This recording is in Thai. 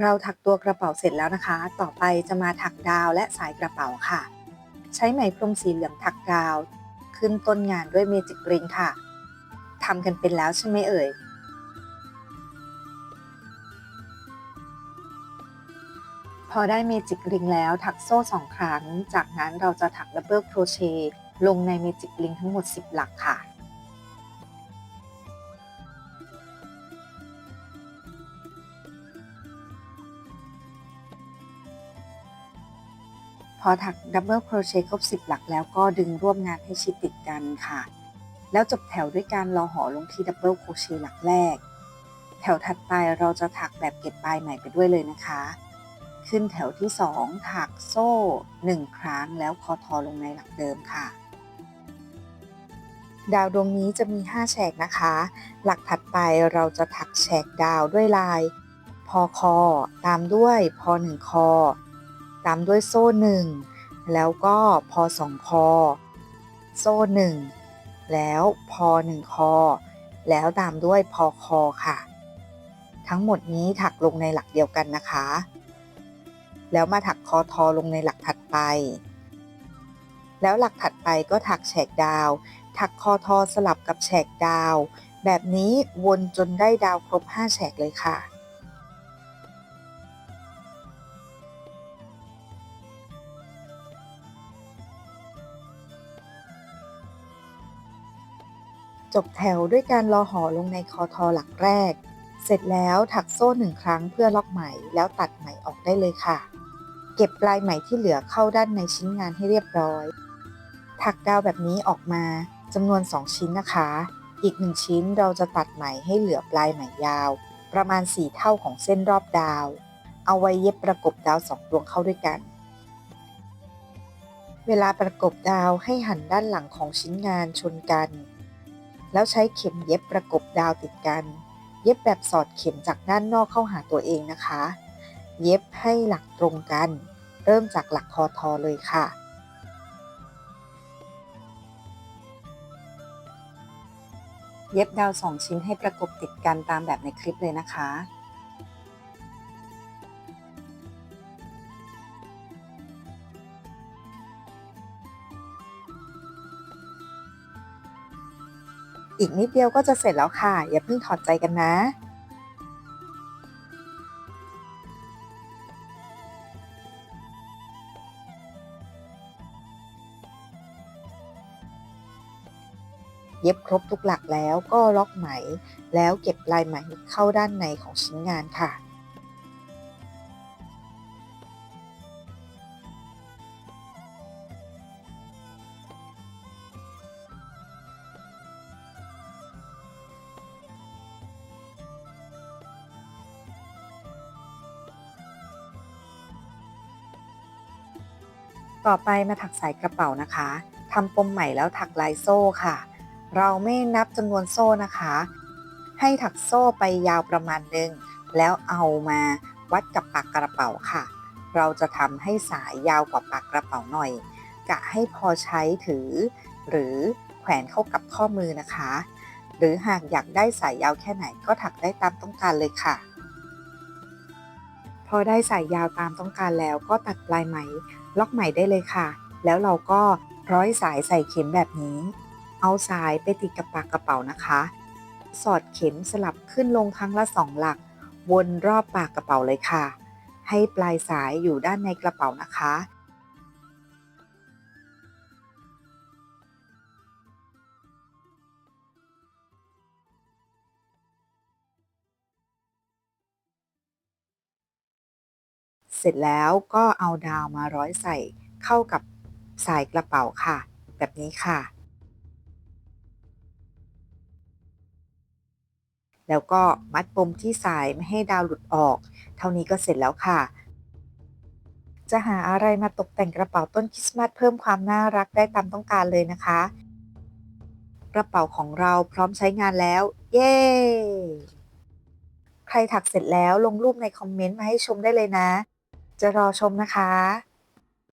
เราถักตัวกระเป๋าเสร็จแล้วนะคะ ต่อไปจะมาถักดาวและสายกระเป๋าค่ะ ใช้ไหมพรมสีเหลืองถักดาว ขึ้นต้นงานด้วยเมจิกริงค่ะทำกันเป็นแล้วใช่ไหมเอ่ยพอได้เมจิกริงแล้วถักโซ่2ครั้ง จากนั้นเราจะถักดับเบิลโครเชต์ลงในเมจิกริงทั้งหมด 10 หลักค่ะ พอถักดับเบิลโครเชต์ครบ 10 หลักแล้วก็ดึงร่วมงานให้ชิดติดกันค่ะ แล้วจบแถวด้วยการรอหอลงที่ดับเบิลโครเชต์หลักแรก แถวถัดไปเราจะถักแบบเก็บปลายใหม่ไปด้วยเลยนะคะ ขึ้นแถวที่ 2 ถักโซ่ 1 ครั้งแล้วคอทอลงในหลักเดิมค่ะ ดาวดวงนี้จะมี 5 แฉกนะคะ หลักถัดไปเราจะถักแฉกดาวด้วยลาย พอคอ ตามด้วยพอ1คอ ตามด้วยโซ่1แล้วก็พอ2คอ โซ่1แล้วพอ1คอ แล้วตามด้วยพอคอค่ะ ทั้งหมดนี้ถักลงในหลักเดียวกันนะคะ แล้วมาถักคอทอลงในหลักถัดไป แล้วหลักถัดไปก็ถักแฉกดาว ถักคอทอสลับกับแฉกดาว แบบนี้วนจนได้ดาวครบ 5 แฉกเลยค่ะ จบแถวด้วยการรอห่อลงในคอทอหลักแรก เสร็จแล้วถักโซ่หนึ่งครั้งเพื่อล็อกไหมแล้วตัดไหมออกได้เลยค่ะ เก็บปลายไหมที่เหลือเข้าด้านในชิ้นงานให้เรียบร้อย ถักดาวแบบนี้ออกมาจำนวน 2 ชิ้นนะคะ อีก 1 ชิ้นเราจะตัดไหมให้เหลือปลายไหมยาว ประมาณ 4 เท่าของเส้นรอบดาว เอาไว้เย็บประกบดาวสองดวงเข้าด้วยกัน เวลาประกบดาวให้หันด้านหลังของชิ้นงานชนกัน แล้วใช้เข็มเย็บประกบดาวติดกัน เย็บแบบสอดเข็มจากด้านนอกเข้าหาตัวเองนะคะ เย็บให้หลักตรงกัน เริ่มจากหลักคอทอเลยค่ะเย็บดาวสองชิ้นให้ประกบติดกันตามแบบในคลิปเลยนะคะ อีกนิดเดียวก็จะเสร็จแล้วค่ะ อย่าเพิ่งถอดใจกันนะเย็บครบทุกหลักแล้วก็ล็อกไหม แล้วเก็บลายไหมเข้าด้านในของชิ้นงานค่ะ ต่อไปมาถักสายกระเป๋านะคะทำปมใหม่แล้วถักลายโซ่ค่ะ เราไม่นับจำนวนโซ่นะคะ ให้ถักโซ่ไปยาวประมาณหนึ่งแล้วเอามาวัดกับปากกระเป๋าค่ะ เราจะทำให้สายยาวกว่าปากกระเป๋าหน่อย กะให้พอใช้ถือ หรือแขวนเข้ากับข้อมือนะคะ หรือหากอยากได้สายยาวแค่ไหนก็ถักได้ตามต้องการเลยค่ะ พอได้สายยาวตามต้องการแล้วก็ตัดปลายไหม ล็อกไหมได้เลยค่ะ แล้วเราก็ร้อยสายใส่เข็มแบบนี้ เอาสายไปติดกับปากกระเป๋านะคะ สอดเข็มสลับขึ้นลงครั้งละสองหลัก วนรอบปากกระเป๋าเลยค่ะ ให้ปลายสายอยู่ด้านในกระเป๋านะคะ เสร็จแล้วก็เอาดาวมาร้อยใส่เข้ากับสายกระเป๋าค่ะ แบบนี้ค่ะ แล้วก็มัดปมที่สายไม่ให้ดาวหลุดออก เท่านี้ก็เสร็จแล้วค่ะ จะหาอะไรมาตกแต่งกระเป๋าต้นคริสต์มาสเพิ่มความน่ารักได้ตามต้องการเลยนะคะ กระเป๋าของเราพร้อมใช้งานแล้ว เย้ใครถักเสร็จแล้วลงรูปในคอมเมนต์มาให้ชมได้เลยนะ จะรอชมนะคะ